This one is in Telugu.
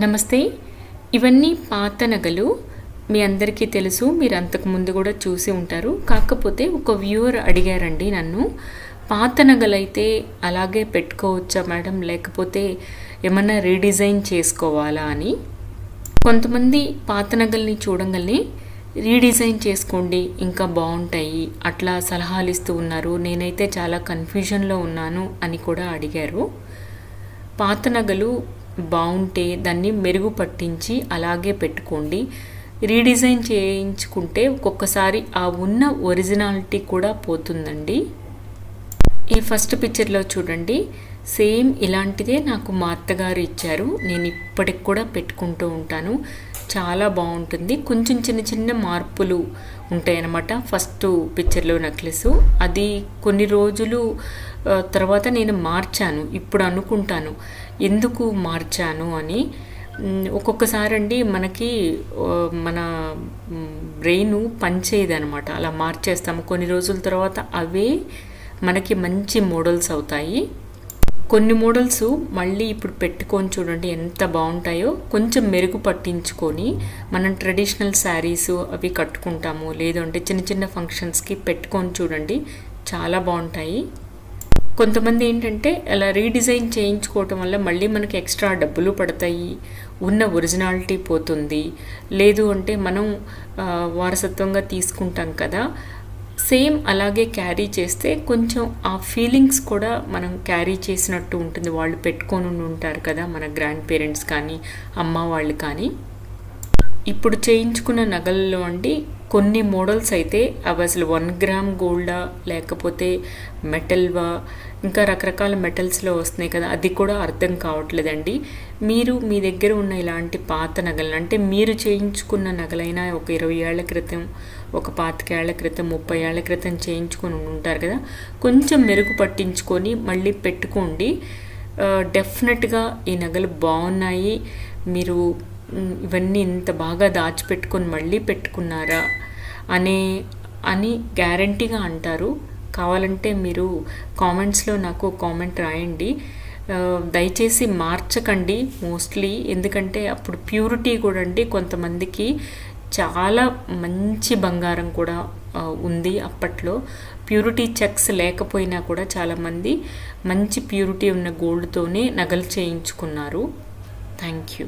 నమస్తే. ఇవన్నీ పాత నగలు. మీ అందరికీ తెలుసు మీరు అంతకుముందు కూడా చూసి ఉంటారు. కాకపోతే ఒక వ్యూవర్ అడిగారండి నన్ను. పాత నగలైతే అలాగే పెట్టుకోవచ్చా మేడం? లేకపోతే ఏమన్నా రీడిజైన్ చేసుకోవాలా అని. కొంతమంది పాత నగల్ని చూడంగానే రీడిజైన్ చేసుకోండి ఇంకా బాగుంటాయి. అట్లా సలహాలు ఇస్తూ ఉన్నారు. నేనైతే చాలా కన్ఫ్యూజన్లో ఉన్నాను అని కూడా అడిగారు. పాత నగలు బాగుంటే దాన్ని మెరుగుపట్టించి అలాగే పెట్టుకోండి. రీడిజైన్ చేయించుకుంటే ఒక్కొక్కసారి ఆ ఉన్న ఒరిజినాలిటీ కూడా పోతుందండి. ఈ ఫస్ట్ పిక్చర్లో చూడండి. సేమ్ ఇలాంటిదే నాకు మా అత్తగారు ఇచ్చారు. నేను ఇప్పటికి కూడా పెట్టుకుంటూ ఉంటాను. చాలా బాగుంటుంది. కొంచెం చిన్న చిన్న మార్పులు ఉంటాయన్నమాట ఫస్ట్ పిక్చర్లో నెక్లెస్. అది కొన్ని రోజులు తర్వాత నేను మార్చాను. ఇప్పుడు అనుకుంటాను. ఎందుకు మార్చాను అని. ఒక్కొక్కసారండి ఒక్కొక్కసారి అండి మనకి మన బ్రెయిన్ పనిచేయదు అనమాట అలా మార్చేస్తాము. కొన్ని రోజుల తర్వాత అవే మనకి మంచి మోడల్స్ అవుతాయి. కొన్ని మోడల్స్ మళ్ళీ ఇప్పుడు పెట్టుకొని చూడండి ఎంత బాగుంటాయో. కొంచెం మెరుగు పట్టించుకొని మనం ట్రెడిషనల్ శారీస్ అవి కట్టుకుంటాము. లేదంటే చిన్న చిన్న ఫంక్షన్స్కి పెట్టుకొని చూడండి చాలా బాగుంటాయి. కొంతమంది ఏంటంటే అలా రీడిజైన్ చేయించుకోవటం వల్ల మళ్ళీ మనకి ఎక్స్ట్రా డబ్బులు పడతాయి. ఉన్న ఒరిజినాలిటీ పోతుంది. లేదు అంటే మనం వారసత్వంగా తీసుకుంటాం కదా. సేమ్ అలాగే క్యారీ చేస్తే కొంచెం ఆ ఫీలింగ్స్ కూడా మనం క్యారీ చేసినట్టు ఉంటుంది. వాళ్ళు పెట్టుకొని ఉండి ఉంటారు కదా మన గ్రాండ్ పేరెంట్స్ కానీ అమ్మ వాళ్ళు కానీ. ఇప్పుడు చేయించుకున్న నగల్లో అండి కొన్ని మోడల్స్ అయితే అవి అసలు వన్ గ్రామ్ గోల్డా లేకపోతే మెటల్వా ఇంకా రకరకాల మెటల్స్లో వస్తున్నాయి కదా అది కూడా అర్థం కావట్లేదండి. మీరు మీ దగ్గర ఉన్న ఇలాంటి పాత నగలు అంటే మీరు చేయించుకున్న నగలైనా ఒక ఇరవై ఏళ్ళ క్రితం ఒక పాతికేళ్ళ క్రితం ముప్పై ఏళ్ళ క్రితం చేయించుకొని ఉంటారు కదా కొంచెం మెరుగు పట్టించుకొని మళ్ళీ పెట్టుకోండి. డెఫినెట్గా ఈ నగలు బాగున్నాయి. మీరు ఇవన్నీ ఇంత బాగా దాచిపెట్టుకొని మళ్ళీ పెట్టుకున్నారా అనే అని గ్యారంటీగా అంటారు. కావాలంటే మీరు కామెంట్స్లో నాకు కామెంట్ రాయండి. దయచేసి మార్చకండి మోస్ట్లీ. ఎందుకంటే అప్పుడు ప్యూరిటీ కూడా అండి. కొంతమందికి చాలా మంచి బంగారం కూడా ఉంది అప్పట్లో. ప్యూరిటీ చెక్స్ లేకపోయినా కూడా చాలామంది మంచి ప్యూరిటీ ఉన్న గోల్డ్తోనే నగలు చేయించుకున్నారు. Thank you.